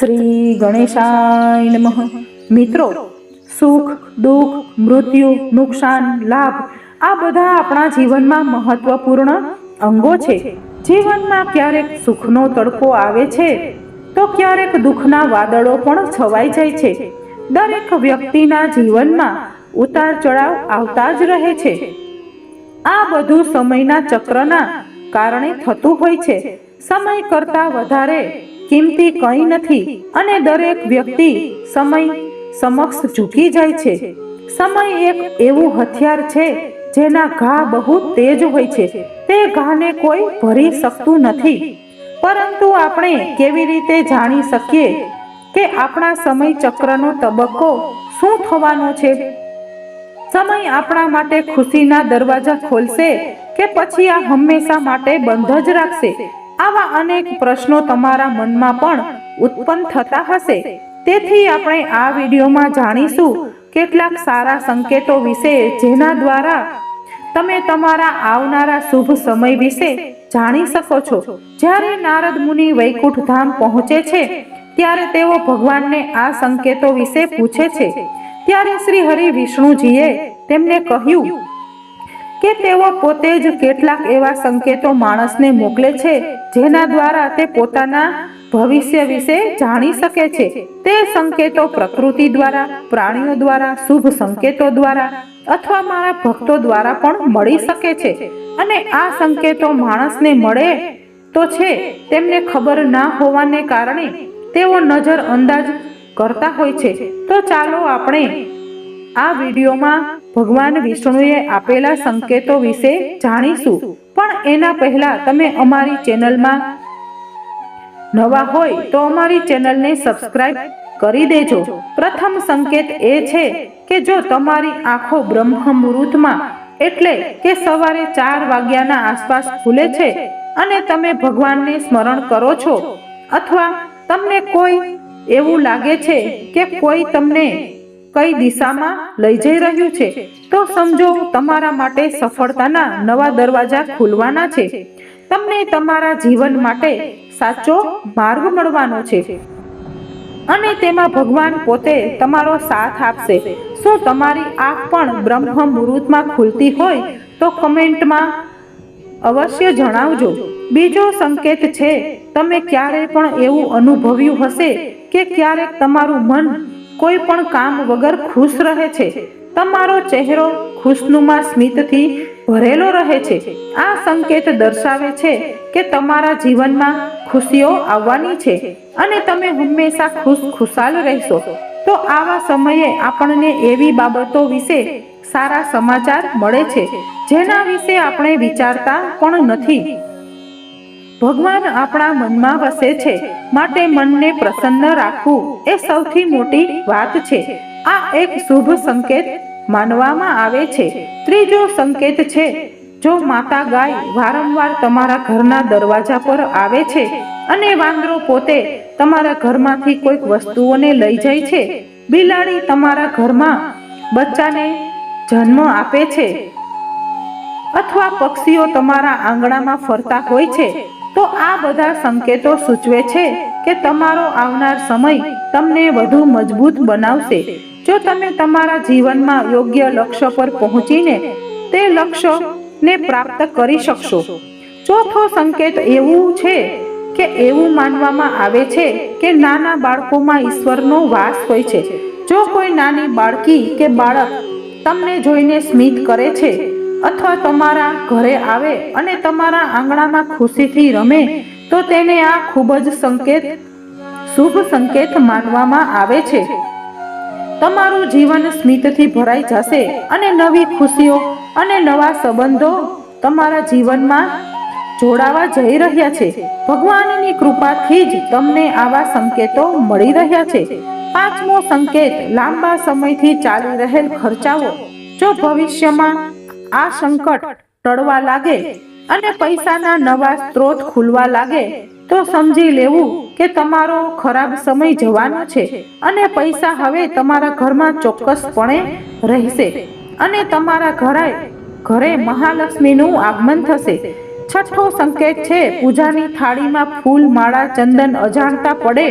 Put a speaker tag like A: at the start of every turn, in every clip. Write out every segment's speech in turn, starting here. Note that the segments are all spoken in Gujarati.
A: શ્રી ગણેશાય નમઃ. મિત્રો, સુખ, દુઃખ, મૃત્યુ, નુકસાન, લાભ, આ બધા આપણા જીવનમાં મહત્વપૂર્ણ અંગો છે. જીવનમાં ક્યારેક સુખનો તડકો આવે છે, તો ક્યારેક દુઃખના વાદળો પણ છવાઈ જાય છે. દરેક વ્યક્તિના જીવનમાં ઉતાર ચઢાવ આવતા જ રહે છે. આ બધું સમયના ચક્રના કારણે થતું હોય છે. સમય કરતાં વધારે કિંમતી કંઈ નથી અને દરેક વ્યક્તિ સમય સમક્ષ ઝૂકી જાય છે. સમય એક એવું હથિયાર છે જેના ઘા બહુ તેજ હોય છે. તે ઘાને કોઈ ભરી શકતું નથી. પરંતુ આપણે કેવી રીતે જાણી શકીએ કે આપણા સમય ચક્રનો તબક્કો શું થવાનો છે? સમય આપણા માટે ખુશીના દરવાજા ખોલશે કે પછી આ હંમેશા માટે બંધ જ રાખશે? આવા અનેક પ્રશ્નો તમારા મનમાં પણ ઉત્પન્ન થતા હશે. તેથી આપણે આ વિડીયોમાં જાણીશું કેટલાક સારા સંકેતો વિશે જેના દ્વારા તમે તમારા આવનારા શુભ સમય વિશે જાણી શકો છો. જ્યારે નારદ મુનિ વૈકુંઠ ધામ પહોંચે છે, ત્યારે તેઓ ભગવાનને આ સંકેતો વિશે પૂછે છે. ત્યારે શ્રી હરિ વિષ્ણુજીએ તેમને કહ્યું કે તેઓ પોતે જ કેટલાક એવા સંકેતો માણસને મોકલે છે, જેના દ્વારા તે પોતાના ભવિષ્ય વિશે જાણી શકે છે. તે સંકેતો પ્રકૃતિ દ્વારા, પ્રાણીઓ દ્વારા, શુભ સંકેતો દ્વારા અથવા મારા ભક્તો દ્વારા પણ મળી શકે છે. અને આ સંકેતો માણસને મળે તો છે, તેમને ખબર ના હોવાને કારણે તેઓ નજર અંદાજ કરતા હોય છે. તો ચાલો આપણે આ વિડીયોમાં ભગવાન વિષ્ણુએ આપેલા સંકેતો વિશે જાણીશું. પણ એના પહેલા તમે અમારી ચેનલમાં નવા હોય તો અમારી ચેનલને સબસ્ક્રાઇબ કરી દેજો. પ્રથમ સંકેત એ છે કે જો તમારી આંખો બ્રહ્મ મુહૂર્તમાં એટલે કે સવારે ચાર વાગ્યાના આસપાસ ખુલે છે અને તમે ભગવાનને સ્મરણ કરો છો. અથવા તમને કોઈ એવું લાગે છે કે કોઈ તમને કઈ દિશામાં લઈ જઈ રહ્યું છે? તો સમજો, તમારા માટે સફળતાના નવા દરવાજા ખુલવાના છે. તમને તમારા જીવન માટે સાચો માર્ગ મળવાનો છે. અને તેમાં ભગવાન પોતે તમારો સાથ આપશે. શું તમારી આંખ પણ બ્રહ્મ મુહૂર્તમાં ખુલતી હોય તો કમેન્ટમાં અવશ્ય જણાવજો. બીજો સંકેત છે, તમે ક્યારેય પણ એવું અનુભવ્યું હશે કે ક્યારેક તમારું મન કોઈ પણ કામ વગર ખુશ રહે છે. તમારો ચહેરો ખુશનુમા સ્મિતથી ભરેલો રહે છે. આ સંકેત દર્શાવે છે કે તમારા જીવનમાં ખુશીઓ આવવાની છે અને તમે હંમેશા ખુશ ખુશાલ રહેશો. તો આવા સમયે આપણને એવી બાબતો વિશે સારા સમાચાર મળે છે. જેના વિશે આપણે વિચારતા પણ નથી. ભગવાન આપણા મનમાં વસે છે. માટે મનને પ્રસન્ન રાખવું એ સૌથી મોટી વાત છે. આ એક શુભ સંકેત માનવામાં આવે છે. ત્રીજો સંકેત છે, જો માતા ગાય વારંવાર તમારા ઘરના દરવાજા પર આવે છે અને વાંદરો પોતે તમારા ઘરમાંથી કોઈક વસ્તુઓને લઈ જાય છે, બિલાડી તમારા ઘરમાં બચ્ચાને જન્મ આપે છે અથવા પક્ષીઓ તમારા આંગણામાં ફરતા હોય છે તો આ બધા સંકેતો સૂચવે છે કે તમારો આવનાર સમય તમને વધુ મજબૂત બનાવશે. જો તમે તમારા જીવનમાં યોગ્ય લક્ષ્ય પર પહોંચીને તે લક્ષ્યને પ્રાપ્ત કરી શકશો. ચોથો સંકેત એવું છે કે એવું માનવામાં આવે છે કે નાના બાળકોમાં ઈશ્વરનો વાસ હોય છે. જો કોઈ નાની બાળકી કે બાળક તમને જોઈને સ્મિત કરે છે અથવા તમારા ઘરે આવે અને તમારા આંગણામાં ખુશીથી રમે, તો તેને આ ખૂબ જ સંકેત, શુભ સંકેત માનવામાં આવે છે. તમારું જીવન સ્મિતથી ભરાઈ જશે અને નવી ખુશીઓ અને નવા સંબંધો તમારા જીવનમાં જોડાવા જઈ રહ્યા છે. ભગવાનની કૃપાથી જ તમને આવા સંકેતો મળી રહ્યા છે. પાંચમો સંકેત, લાંબા સમયથી ચાલી રહેલ ખર્ચાઓ. જો ભવિષ્યમાં આ સંકટ ટળવા લાગે અને પૈસાના નવા સ્ત્રોત ખુલવા લાગે, તો સમજી લેવું કે તમારો ખરાબ સમય જવાનો છે અને પૈસા હવે તમારા ઘરમાં ચોક્કસપણે રહેશે અને તમારા ઘરે ઘરે મહાલક્ષ્મીનું આગમન થશે. છઠ્ઠો સંકેત છે, પૂજાની થાળીમાં ફૂલ, માળા, ચંદન અજાણતા પડે.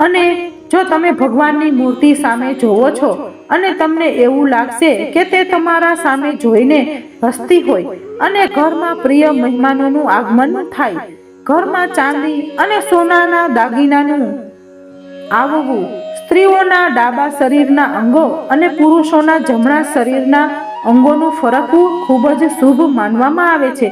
A: અને જો તમે ભગવાનની મૂર્તિ સામે જોવો છો અને તમને એવું લાગશે કે તે તમારા સામે જોઈને હસતી હોય અને ઘરમાં પ્રિય મહેમાનોનું આગમન થાય. ઘરમાં ચાંદી અને સોનાના દાગીનાનું આવવું, સ્ત્રીઓના ડાબા શરીરના અંગો અને પુરુષોના જમણા શરીરના અંગોનું ફરકવું ખૂબ જ શુભ માનવામાં આવે છે.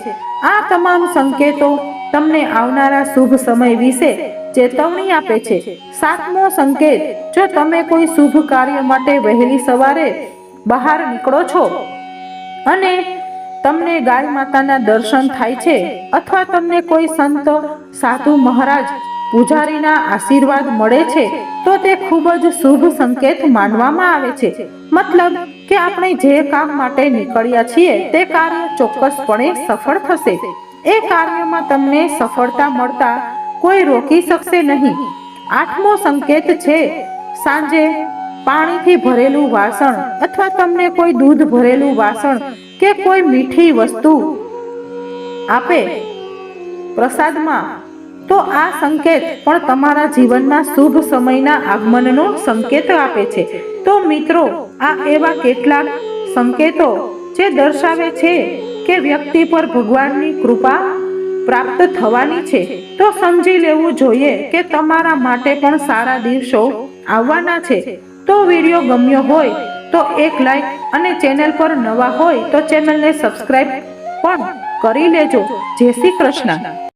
A: આ તમામ સંકેતો તમને આવનારા શુભ સમય વિશે ચેતવણી આપે છે. સાતમો સંકેત, જો તમે કોઈ શુભ કાર્ય માટે વહેલી સવારે બહાર નીકળો છો અને તમને ગાય માતાના દર્શન થાય છે અથવા તમને કોઈ સંત, સાધુ મહારાજ, પૂજારીના આશીર્વાદ મળે છે, તો તે ખૂબ જ શુભ સંકેત માનવામાં આવે છે. મતલબ કે આપણે જે કામ માટે નીકળ્યા છીએ, તે કાર્ય ચોક્કસપણે સફળ થશે. એ કાર્યમાં તમને સફળતા મળતા કોઈ રોકી શકશે નહીં. આઠમો સંકેત છે, સાંજે પાણીથી ભરેલું વાસણ અથવા તમને કોઈ દૂધ ભરેલું વાસણ કે કોઈ મીઠી વસ્તુ આપે પ્રસાદમાં, તો આ સંકેત પણ તમારા જીવનના શુભ સમયના આગમનનો સંકેત આપે છે. તો મિત્રો, આ એવા કેટલાક સંકેતો જે દર્શાવે છે કે વ્યક્તિ પર ભગવાનની કૃપા પ્રાપ્ત થવાની છે, તો સમજી લેવું જોઈએ કે તમારા માટે પણ સારા દિવસો આવવાના છે. તો વીડિયો ગમ્યો હોય, તો એક લાઈક અને ચેનલ પર નવા હોય, તો ચેનલને સબસ્ક્રાઈબ પણ કરી લેજો. જય શ્રી કૃષ્ણ.